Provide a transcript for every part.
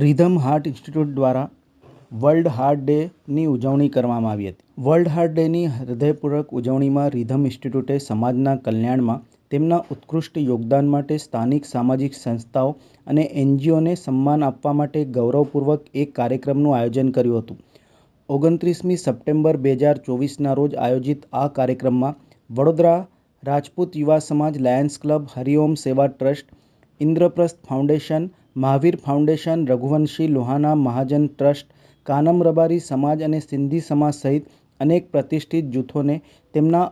Rhythm heart institute દ્વારા world heart ડેની ઉજવણી કરવામાં આવી હતી. વર્લ્ડ હાર્ટ ડેની હૃદયપૂર્વક ઉજવણીમાં રિધમ ઇન્સ્ટિટ્યૂટે સમાજના કલ્યાણમાં તેમના ઉત્કૃષ્ટ યોગદાન માટે સ્થાનિક સામાજિક સંસ્થાઓ અને એનજીઓને સન્માન આપવા માટે ગૌરવપૂર્વક એક કાર્યક્રમનું આયોજન કર્યું હતું. ઓગણત્રીસમી સપ્ટેમ્બર બે હજાર ચોવીસના રોજ આયોજિત આ કાર્યક્રમમાં વડોદરા રાજપૂત યુવા સમાજ lions club, Hariom Seva trust Indraprastha foundation, Mahavir foundation, Raghuvanshi Lohana Mahajan trust, Kanam Rabari Samaj અને સિંધી સમાજ સહિત અનેક પ્રતિષ્ઠિત જૂથોને તેમના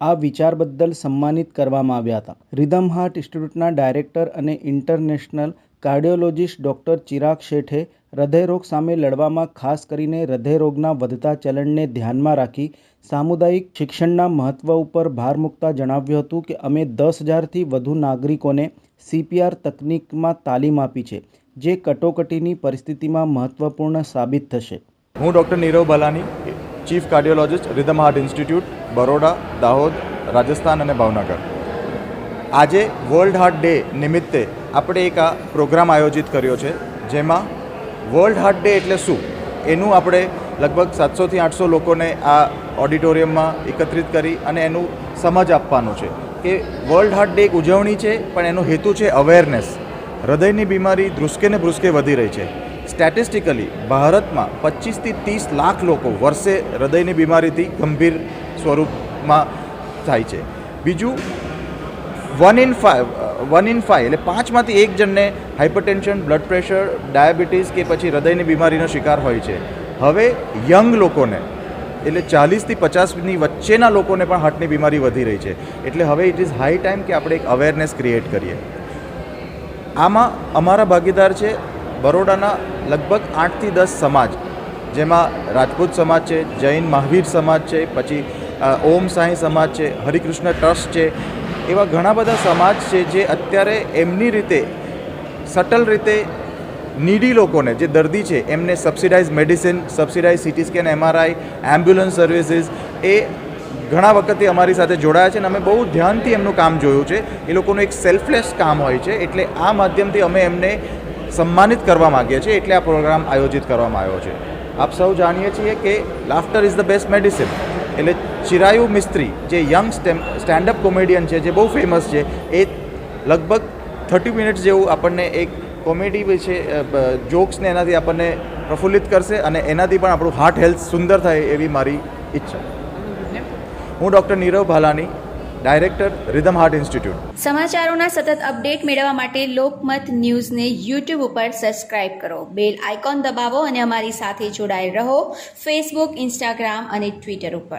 આ વિચાર બદલ સન્માનિત કરવામાં આવ્યા હતા. રિધમ હાર્ટ ઇન્સ્ટિટ્યૂટના ડાયરેક્ટર અને ઇન્ટરનેશનલ કાર્ડિયોલોજિસ્ટ ડૉક્ટર ચિરાગ શેઠે હૃદયરોગ સામે લડવામાં ખાસ કરીને હૃદયરોગના વધતા ચલણને ધ્યાનમાં રાખી સામુદાયિક શિક્ષણના મહત્ત્વ ઉપર ભાર મૂકતા જણાવ્યું હતું કે અમે દસ હજારથી વધુ નાગરિકોને સીપીઆર તકનીકમાં તાલીમ આપી છે, જે કટોકટીની પરિસ્થિતિમાં મહત્ત્વપૂર્ણ સાબિત થશે. હું doctor Nirav Balani, chief cardiologist, rhythm heart institute, Baroda, Dahod, Rajasthan અને ભાવનગર. આજે વર્લ્ડ હાર્ટ ડે નિમિત્તે આપણે એક આ પ્રોગ્રામ આયોજિત કર્યો છે, જેમાં વર્લ્ડ હાર્ટ ડે એટલે શું? એનું આપણે લગભગ સાતસોથી આઠસો લોકોને આ ઓડિટોરિયમમાં એકત્રિત કરી અને એનું સમજ આપવાનું છે. કે વર્લ્ડ હાર્ટ ડે એક ઉજવણી છે, પણ એનો હેતુ છે અવેરનેસ હૃદયની બીમારી ધ્રુસકે ને ભ્રુસકે વધી રહી છે. સ્ટેટિસ્ટિકલી ભારતમાં પચીસથી ત્રીસ લાખ લોકો વર્ષે હૃદયની બીમારીથી ગંભીર સ્વરૂપમાં થાય છે. બીજું one in five one in five એટલે પાંચમાંથી એક જણને હાઇપરટેન્શન બ્લડ પ્રેશર ડાયાબિટીસ કે પછી હૃદયની બીમારીનો શિકાર હોય છે. હવે યંગ લોકોને, એટલે ચાલીસથી પચાસની વચ્ચેના લોકોને પણ હાર્ટની બીમારી વધી રહી છે. એટલે હવે ઇટ ઇઝ હાઈ ટાઈમ કે આપણે એક અવેરનેસ ક્રિએટ કરીએ. આમાં અમારા ભાગીદાર છે બરોડાના લગભગ આઠથી દસ સમાજ, જેમાં રાજપૂત સમાજ છે, જૈન મહાવીર સમાજ છે, પછી ઓમ સાંઈ સમાજ છે, હરિકૃષ્ણ ટ્રસ્ટ છે એવા ઘણા બધા સમાજ છે જે અત્યારે એમની રીતે સટલ રીતે નીડી લોકોને, જે દર્દી છે, એમને subsidise medicine subsidise CT scan MRI ambulance services એ ઘણા વખતથી અમારી સાથે જોડાયા છે અને અમે બહુ ધ્યાનથી એમનું કામ જોયું છે. એ લોકોનું એક સેલ્ફલેસ કામ હોય છે, એટલે આ માધ્યમથી અમે એમને સન્માનિત કરવા માગીએ છીએ, એટલે આ પ્રોગ્રામ આયોજિત કરવામાં આવ્યો છે. આપ સૌ જાણીએ છીએ કે laughter is the best medicine એટલે ચિરાયુ મિસ્ત્રી, જે યંગ સ્ટેન્ડઅપ કોમેડિયન છે, જે બહુ ફેમસ છે, એ લગભગ થર્ટી મિનિટ્સ જેવું આપણને એક કોમેડી વિશે જોક્સને એનાથી આપણને પ્રફુલ્લિત કરશે અને એનાથી પણ આપણું હાર્ટ હેલ્થ સુંદર થાય એવી મારી ઈચ્છા. હું doctor Nirav Bhalani director rhythm heart institute સમાચારોના સતત અપડેટ મેળવવા માટે લોકમત ન્યૂઝને યુટ્યુબ ઉપર સબસ્ક્રાઇબ કરો. બેલ આઇકોન દબાવો અને અમારી સાથે જોડાયેલ રહો. ફેસબુક ઇન્સ્ટાગ્રામ અને ટ્વિટર ઉપર.